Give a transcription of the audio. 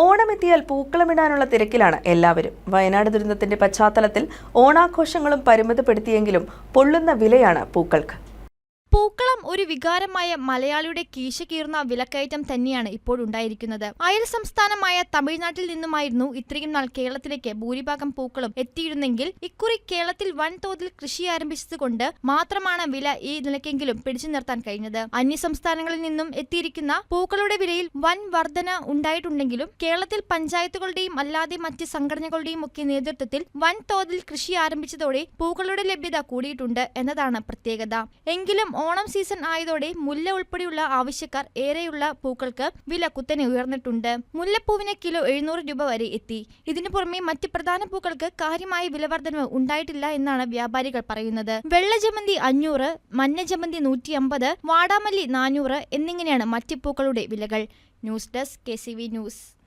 ഓണമെത്തിയാൽ പൂക്കളമിടാനുള്ള തിരക്കിലാണ് എല്ലാവരും. വയനാട് ദുരന്തത്തിന്റെ പശ്ചാത്തലത്തിൽ ഓണാഘോഷങ്ങളും പരിമിതപ്പെടുത്തിയെങ്കിലും പൊള്ളുന്ന വിലയാണ് പൂക്കൾക്ക്. ഒരു വികാരമായ മലയാളിയുടെ കീശ കീർന്ന വിലക്കയറ്റം തന്നെയാണ് ഇപ്പോഴുണ്ടായിരിക്കുന്നത്. അയൽ സംസ്ഥാനമായ തമിഴ്നാട്ടിൽ നിന്നുമായിരുന്നു ഇത്രയും നാൾ കേരളത്തിലേക്ക് ഭൂരിഭാഗം പൂക്കളും എത്തിയിരുന്നെങ്കിൽ ഇക്കുറി കേരളത്തിൽ വൻതോതിൽ കൃഷി ആരംഭിച്ചതുകൊണ്ട് മാത്രമാണ് വില ഈ നിലയ്ക്കെങ്കിലും പിടിച്ചു നിർത്താൻ കഴിഞ്ഞത്. അന്യ സംസ്ഥാനങ്ങളിൽ നിന്നും എത്തിയിരിക്കുന്ന പൂക്കളുടെ വിലയിൽ വൻ വർധന ഉണ്ടായിട്ടുണ്ടെങ്കിലും കേരളത്തിൽ പഞ്ചായത്തുകളുടെയും അല്ലാതെ മറ്റ് സംഘടനകളുടെയും ഒക്കെ നേതൃത്വത്തിൽ വൻതോതിൽ കൃഷി ആരംഭിച്ചതോടെ പൂക്കളുടെ ലഭ്യത കൂടിയിട്ടുണ്ട് എന്നതാണ് പ്രത്യേകത. എങ്കിലും ഓണം സീസൺ ആയതോടെ മുല്ല ഉൾപ്പെടെയുള്ള ആവശ്യക്കാർ ഏറെയുള്ള പൂക്കൾക്ക് വില കുത്തനെ ഉയർന്നിട്ടുണ്ട്. മുല്ലപ്പൂവിന് കിലോ എഴുന്നൂറ് രൂപ വരെ എത്തി. ഇതിനു പുറമെ മറ്റ് പ്രധാന പൂക്കൾക്ക് കാര്യമായ വിലവർദ്ധനവ് ഉണ്ടായിട്ടില്ല എന്നാണ് വ്യാപാരികൾ പറയുന്നത്. വെള്ളജമന്തി അഞ്ഞൂറ് മഞ്ഞ ജമന്തി നൂറ്റി അമ്പത് വാടാമല്ലി നാനൂറ് എന്നിങ്ങനെയാണ് മറ്റ് പൂക്കളുടെ വിലകൾ. News desk K news.